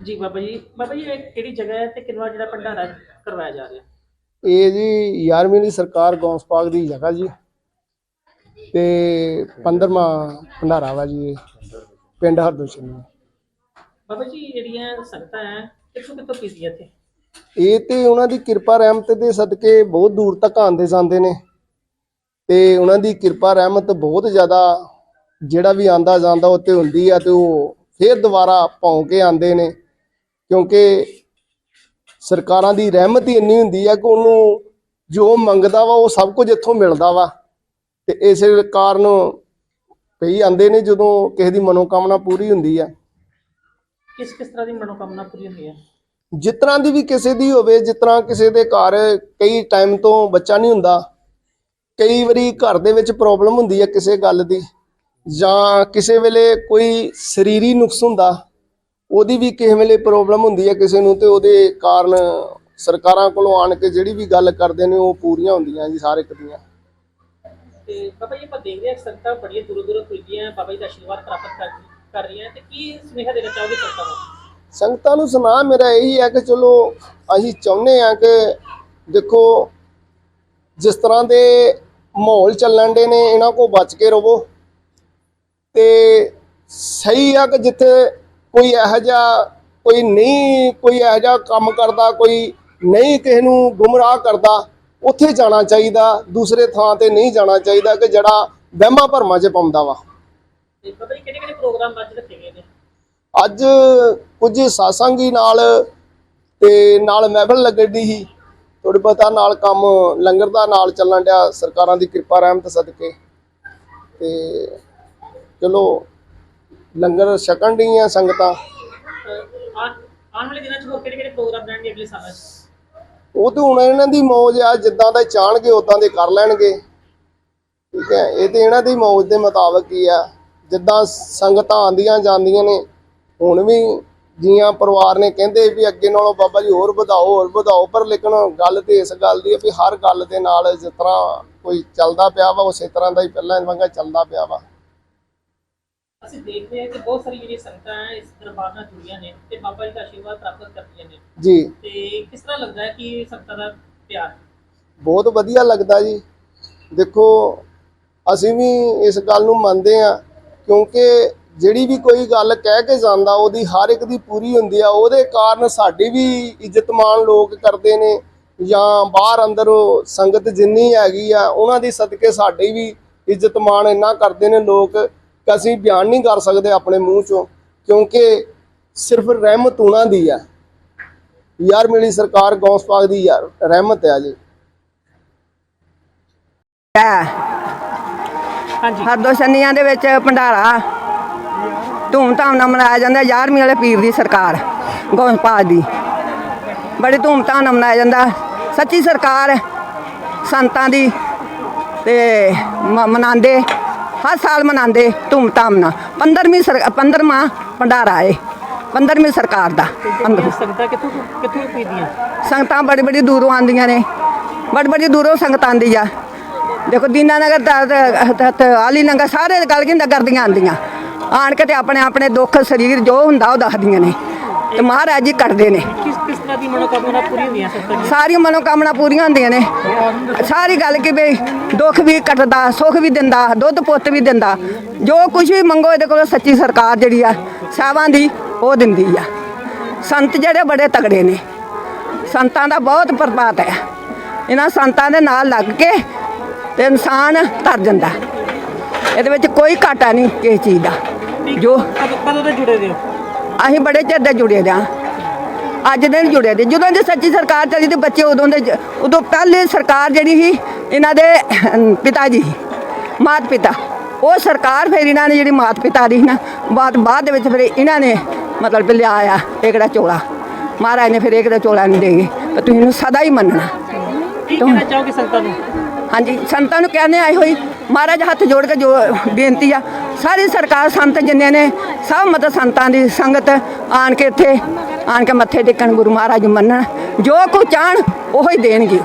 ਜੀ ਬਾਬਾ ਜੀ ਬਾਬਾ ਜੀ ਇਹ ਕਿਹੜੀ ਜਗ੍ਹਾ ਹੈ ਤੇ ਕਿੰਨਾ ਜਿਹੜਾ ਭੰਡਾਰਾ ਕਰਵਾਇਆ ਜਾ ਰਿਹਾ? ਇਹ ਜੀ 11ਵੀਂ ਦੀ ਸਰਕਾਰ ਗੌਂਸ ਪਾਕ ਦੀ ਜਗ੍ਹਾ ਜੀ। ਤੇ 15ਵਾਂ ਭੰਡਾਰਾ ਵਾ ਜੀ ਇਹ ਪਿੰਡ ਹਰਦੋਸ਼ਨੀ ਬਾਬਾ ਜੀ ਜਿਹੜੀਆਂ ਸੰਗਤਾਂ ਹੈ ਕਿੱਥੋਂ ਕਿੱਥੋਂ ਪੀਦੀਆਂ ਇੱਥੇ? ਇਹ ਤੇ ਉਹਨਾਂ ਦੀ ਕਿਰਪਾ ਰਹਿਮਤ ਦੇ ਸਦਕੇ ਬਹੁਤ ਦੂਰ ਤੱਕ ਆਉਂਦੇ ਜਾਂਦੇ ਨੇ। ਤੇ ਉਹਨਾਂ ਦੀ ਕਿਰਪਾ ਰਹਿਮਤ ਬਹੁਤ ਜ਼ਿਆਦਾ ਜਿਹੜਾ ਵੀ ਆਂਦਾ ਜਾਂਦਾ ਉੱਤੇ ਹੁੰਦੀ ਆ ਤੇ ਉਹ ਫੇਰ ਦੁਬਾਰਾ ਭੌਂ ਕੇ ਆਉਂਦੇ ਨੇ। ਕਿਉਂਕਿ ਸਰਕਾਰਾਂ ਦੀ ਰਹਿਮਤ ਹੀ ਇੰਨੀ ਹੁੰਦੀ ਆ ਕਿ ਉਹਨੂੰ ਜੋ ਮੰਗਦਾ ਵਾ ਉਹ ਸਭ ਕੁਝ ਇੱਥੋਂ ਮਿਲਦਾ ਵਾ। ਤੇ ਇਸੇ ਕਾਰਨ ਕਈ ਆਂਦੇ ਨੇ ਜਦੋਂ ਕਿਸੇ ਦੀ ਮਨੋਕਾਮਨਾ ਪੂਰੀ ਹੁੰਦੀ ਆ। ਕਿਸ ਕਿਸ ਤਰ੍ਹਾਂ ਦੀ ਮਨੋਕਾਮਨਾ ਪੂਰੀ ਹੁੰਦੀ ਹੈ ਜਿਸ ਤਰ੍ਹਾਂ ਦੀ ਵੀ ਕਿਸੇ ਦੀ ਹੋਵੇ ਜਿਸ ਤਰ੍ਹਾਂ ਕਿਸੇ ਦੇ ਘਰ ਕਈ ਟਾਈਮ ਤੋਂ ਬੱਚਾ ਨਹੀਂ ਹੁੰਦਾ ਕਈ ਵਾਰੀ ਘਰ ਦੇ ਵਿੱਚ ਪ੍ਰੋਬਲਮ ਹੁੰਦੀ ਹੈ ਕਿਸੇ ਗੱਲ ਦੀ ਜਾਂ ਕਿਸੇ ਵੇਲੇ ਕੋਈ ਸਰੀਰੀ ਨੁਕਸ ਹੁੰਦਾ ਉਹਦੀ ਵੀ ਕਿਸੇ ਵੇਲੇ ਪ੍ਰੋਬਲਮ ਹੁੰਦੀ ਹੈ ਕਿਸੇ ਨੂੰ ਤੇ ਉਹਦੇ ਕਾਰਨ ਸਰਕਾਰਾਂ ਕੋਲੋਂ ਆਣ ਕੇ ਜਿਹੜੀ ਵੀ ਗੱਲ ਕਰਦੇ ਨੇ ਉਹ ਪੂਰੀਆਂ ਹੁੰਦੀਆਂ ਜੀ ਸਾਰੇ ਇੱਕ ਦੀਆਂ। ਤੇ ਬਾਬਾ ਜੀ ਆਪਾਂ ਦੇਖ ਰਹੇ ਹਾਂ ਸੰਗਤਾਂ ਬੜੀਆਂ ਦੂਰੋਂ ਦੂਰੋਂ ਖੁੱਲਦੀਆਂ ਬਾਬਾ ਜੀ ਦਾ ਆਸ਼ੀਰਵਾਦ ਪ੍ਰਾਪਤ ਕਰ ਕਰ ਰਹੀਆਂ ਤੇ ਕੀ ਸੁਨੇਹਾ ਦੇਣਾ ਚਾਹੋਗੇ ਸੰਗਤਾਂ ਨੂੰ? ਸੰਗਤਾਂ ਨੂੰ ਸੁਣਾ ਮੇਰਾ ਇਹੀ ਹੈ ਕਿ ਚਲੋ ਅਸੀਂ ਚਾਹੁੰਦੇ ਆ ਕਿ ਦੇਖੋ ਜਿਸ ਤਰ੍ਹਾਂ ਦੇ ਮਾਹੌਲ ਚੱਲਣ ਦੇ ਨੇ ਇਹਨਾਂ ਕੋ ਬਚ ਕੇ ਰਹੋ ਤੇ ਸਹੀ ਆ ਕਿ ਜਿੱਥੇ ਕੋਈ ਇਹੋ ਜਿਹਾ ਕੋਈ ਨਹੀਂ ਕੋਈ ਇਹੋ ਜਿਹਾ ਕੰਮ ਕਰਦਾ ਕੋਈ ਨਹੀਂ ਕਿਸੇ ਨੂੰ ਗੁੰਮਰਾਹ ਕਰਦਾ ਉੱਥੇ ਜਾਣਾ ਚਾਹੀਦਾ ਦੂਸਰੇ ਥਾਂ ਤੇ ਨਹੀਂ ਜਾਣਾ ਚਾਹੀਦਾ ਕਿ ਜਿਹੜਾ ਵਹਿਮਾਂ ਭਰਮਾਂ 'ਚ ਪਾਉਂਦਾ ਵਾ। ਕਿਹੜੇ ਕਿਹੜੇ ਪ੍ਰੋਗਰਾਮ ਅੱਜ ਰੱਖੇ ਗਏ ਨੇ? ਅੱਜ ਕੁਝ ਸਾਸਾਂਗੀ ਨਾਲ ਤੇ ਨਾਲ ਮਹਿਫਲ ਲੱਗਣ ਸੀ। ਥੋੜੀ ਬਹੁਤਾ ਨਾਲ ਕੰਮ ਲੰਗਰ ਦਾ ਨਾਲ ਚੱਲਣ ਡਿਆ ਸਰਕਾਰਾਂ ਦੀ ਕਿਰਪਾ ਰਹਿਮਤ ਸਦਕੇ। ਤੇ ਚਲੋ ਲੰਗਰ ਛਕਣ ਡੀਆਂ ਸੰਗਤਾਂ। ਆਉਣ ਆਉਣ ਵਾਲੇ ਦਿਨਾਂ 'ਚ ਹੋਰ ਕਿਹੜੇ ਕਿਹੜੇ ਪ੍ਰੋਗਰਾਮ ਰਹਿਣਗੇ ਅਗਲੇ ਸਾਲਾਂ 'ਚ? ਉਹ ਤੇ ਹੁਣ ਇਹਨਾਂ ਦੀ ਮੌਜ ਆ ਜਿੱਦਾਂ ਦਾ ਚਾਹਣਗੇ ਉਦਾਂ ਦੇ ਕਰ ਲੈਣਗੇ। ਠੀਕ ਹੈ ਇਹ ਤੇ ਇਹਨਾਂ ਦੀ ਮੌਜ ਦੇ ਮੁਤਾਬਕ ਹੀ ਆ। ਜਿੱਦਾਂ ਸੰਗਤਾਂ ਆਂਦੀਆਂ ਜਾਂਦੀਆਂ ਨੇ ਹੁਣ ਵੀ ਜੀਆਂ ਪਰਿਵਾਰ ਨੇ ਕਹਿੰਦੇ ਵੀ ਅੱਗੇ ਨਾਲੋਂ ਬਾਬਾ ਜੀ ਹੋਰ ਵਧਾਓ ਹੋਰ ਵਧਾਓ ਪਰ ਲੇਕਿਨ ਗੱਲ ਤੇ ਇਸ ਗੱਲ ਦੀ ਹੈ ਵੀ ਹਰ ਗੱਲ ਦੇ ਨਾਲ ਜਿਸ ਤਰ੍ਹਾਂ ਕੋਈ ਚੱਲਦਾ ਪਿਆ ਵਾ ਉਸੇ ਤਰ੍ਹਾਂ ਦਾ ਹੀ ਪਹਿਲਾਂ ਵਾਂਗਾ ਚੱਲਦਾ ਪਿਆ ਵਾ। ਅਸੀਂ ਦੇਖਦੇ ਹਾਂ ਕਿ ਬਹੁਤ ਸਾਰੀ ਜਿਹੜੀਆਂ ਸੰਗਤਾਂ ਹੈ ਇਸ ਦਰਬਾਰ ਨਾਲ ਜੁੜੀਆਂ ਨੇ ਤੇ ਬਾਬਾ ਜੀ ਦਾ ਆਸ਼ੀਰਵਾਦ ਪ੍ਰਾਪਤ ਕਰਦੀਆਂ ਨੇ। ਜੀ। ਤੇ ਕਿਸ ਤਰ੍ਹਾਂ ਲੱਗਦਾ ਹੈ ਕਿ ਸੰਗਤਾਂ ਦਾ ਪਿਆਰ? ਬਹੁਤ ਵਧੀਆ ਲੱਗਦਾ ਜੀ। ਦੇਖੋ ਅਸੀਂ ਵੀ ਇਸ ਗੱਲ ਨੂੰ ਮੰਨਦੇ ਆ ਕਿਉਂਕਿ ਜਿਹੜੀ ਵੀ ਕੋਈ ਗੱਲ ਕਹਿ ਕੇ ਜਾਂਦਾ ਉਹਦੀ ਹਰ ਇੱਕ ਦੀ ਪੂਰੀ ਹੁੰਦੀ ਆ ਉਹਦੇ ਕਾਰਨ ਸਾਡੀ ਵੀ ਇੱਜ਼ਤ ਮਾਣ ਲੋਕ ਕਰਦੇ ਨੇ ਜਾਂ ਬਾਹਰ ਅੰਦਰ ਸੰਗਤ ਜਿੰਨੀ ਹੈਗੀ ਆ ਉਹਨਾਂ ਦੀ ਸਦਕੇ ਸਾਡੀ ਵੀ ਇੱਜ਼ਤ ਮਾਣ ਇੰਨਾ ਕਰਦੇ ਨੇ ਲੋਕ ਅਸੀਂ ਬਿਆਨ ਨਹੀਂ ਕਰ ਸਕਦੇ ਆਪਣੇ ਮੂੰਹ ਚੋਂ ਕਿਉਂਕਿ ਸਿਰਫ ਰਹਿਮਤ ਉਹਨਾਂ ਦੀ ਆ ਯਾਰ ਮਿਲੀ ਸਰਕਾਰ ਗੌਸ ਪਾਕ ਦੀ ਯਾਰ ਰਹਿਮਤ ਆ ਜੀ। ਹੈ ਹਾਂਜੀ। ਹਰਦੋਸ਼ਨੀਆਂ ਦੇ ਵਿੱਚ ਭੰਡਾਰਾ। ਧੂਮਧਾਮ ਨਾਲ ਮਨਾਇਆ ਜਾਂਦਾ 11ਵੀਂ ਵਾਲੇ ਪੀਰ ਦੀ ਸਰਕਾਰ ਗੋਸਪਾਲ ਦੀ। ਬੜੀ ਧੂਮਧਾਮ ਨਾਲ ਮਨਾਇਆ ਜਾਂਦਾ। ਸੱਚੀ ਸਰਕਾਰ ਸੰਤਾਂ ਦੀ ਤੇ ਮ- ਮਨਾਉਂਦੇ। ਹਰ ਸਾਲ ਮਨਾਉਂਦੇ ਧੂਮਧਾਮ ਨਾਲ। 15ਵੀਂ 15ਵਾਂ ਭੰਡਾਰਾ ਏ। 15ਵੀਂ ਸਰਕਾਰ ਦਾ। ਸੰਗਤਾਂ ਕਿੱਥੋਂ ਕਿੱਥੋਂ ਪੀਦੀਆਂ? ਸੰਗਤਾਂ ਬੜੀ ਬੜੀ ਦੂਰੋਂ ਆਉਂਦੀਆਂ ਨੇ। ਬੜੀ ਬੜੀ ਦੂਰੋਂ ਸੰਗਤ ਆਉਂਦੀ ਆ। ਦੇਖੋ ਦੀਨਾਨਗਰ ਦਾ ਤੇ- ਤੇ ਆਲੀ ਨੰਗਾ ਸਾਰੇ ਗੱਲ ਕਿੰਦਾ ਕਰਦੀਆਂ ਆਉਂਦੀਆਂ। ਆਣ ਕੇ ਤੇ ਆਪਣੇ ਆਪਣੇ ਦੁੱਖ ਸਰੀਰ ਜੋ ਹੁੰਦਾ ਉਹ ਦੱਸਦੀਆਂ ਨੇ। ਤੇ ਮਹਾਰਾਜ ਜੀ ਕੱਢਦੇ ਨੇ। ਦੀ ਮਨੋਕਾਮਨਾ ਪੂਰੀ ਹੁੰਦੀਆਂ ਸਾਰੀਆਂ ਮਨੋਕਾਮਨਾ ਪੂਰੀਆਂ ਹੁੰਦੀਆਂ ਨੇ। ਸਾਰੀ ਗੱਲ ਕਿ ਬਈ ਦੁੱਖ ਵੀ ਕੱਟਦਾ ਸੁੱਖ ਵੀ ਦਿੰਦਾ ਦੁੱਧ ਪੁੱਤ ਵੀ ਦਿੰਦਾ। ਜੋ ਕੁਝ ਵੀ ਮੰਗੋ ਇਹਦੇ ਕੋਲ ਸੱਚੀ ਸਰਕਾਰ ਜਿਹੜੀ ਆ ਸਾਵਾਂ ਦੀ ਉਹ ਦਿੰਦੀ ਆ। ਸੰਤ ਜਿਹੜੇ ਬੜੇ ਤਗੜੇ ਨੇ। ਸੰਤਾਂ ਦਾ ਬਹੁਤ ਪ੍ਰਭਾਤ ਹੈ। ਇਹਨਾਂ ਸੰਤਾਂ ਦੇ ਨਾਲ ਲੱਗ ਕੇ ਤੇ ਇਨਸਾਨ ਤਰ ਜਾਂਦਾ। ਇਹਦੇ ਵਿੱਚ ਕੋਈ ਘਾਟਾ ਨਹੀਂ ਕਿਸੇ ਚੀਜ਼ ਦਾ। ਜੋ ਕਦੋਂ ਕਦੋਂ ਦੇ ਜੁੜੇ ਦੇ ਹੋ? ਅਸੀਂ ਬੜੇ ਚਿਰ ਦੇ ਜੁੜੇ ਦੇ ਅੱਜ ਦੇ ਨਹੀਂ ਜੁੜੇ ਦੇ ਜਦੋਂ ਦੀ ਸੱਚੀ ਸਰਕਾਰ ਚੱਲੀ ਤੇ ਬੱਚੇ ਉਦੋਂ ਦੇ ਉਦੋਂ ਪਹਿਲੇ ਸਰਕਾਰ ਜਿਹੜੀ ਸੀ ਇਹਨਾਂ ਦੇ ਪਿਤਾ ਜੀ ਮਾਤ ਪਿਤਾ ਉਹ ਸਰਕਾਰ ਫਿਰ ਇਹਨਾਂ ਨੇ ਜਿਹੜੀ ਮਾਤ ਪਿਤਾ ਦੀ ਨਾ ਬਾਅਦ ਬਾਅਦ ਦੇ ਵਿੱਚ ਫਿਰ ਇਹਨਾਂ ਨੇ ਮਤਲਬ ਲਿਆ ਆ ਇਹ ਕਿਹੜਾ ਚੋਲਾ। ਮਹਾਰਾਜ ਨੇ ਫਿਰ ਇਹ ਕਿਹੜਾ ਚੋਲਾ ਨਹੀਂ ਦੇਗੇ ਤੇ ਤੁਸੀਂ ਇਹਨੂੰ ਸਦਾ ਹੀ ਮੰਨਣਾ। ਕੀ ਕਹਿਣਾ ਚਾਹੋਗੇ ਸੰਗਤਾਂ ਨੂੰ? ਹਾਂਜੀ ਸੰਤਾਂ ਨੂੰ ਕਹਿੰਦੇ ਆਏ ਹੋਈ ਮਹਾਰਾਜ ਹੱਥ ਜੋੜ ਕੇ ਜੋ ਬੇਨਤੀ ਆ ਸਾਰੀ ਸਰਕਾਰ ਸੰਤ ਜਿੰਨੇ ਨੇ ਸਭ ਮਤ ਸੰਤਾਂ ਦੀ ਸੰਗਤ ਆਣ ਕੇ ਇੱਥੇ ਆਣ ਕੇ ਮੱਥੇ ਟੇਕਣ ਗੁਰੂ ਮਹਾਰਾਜ ਨੂੰ ਮੰਨਣ ਜੋ ਕੁਝ ਚਾਹਣ ਉਹ ਹੀ ਦੇਣਗੇ।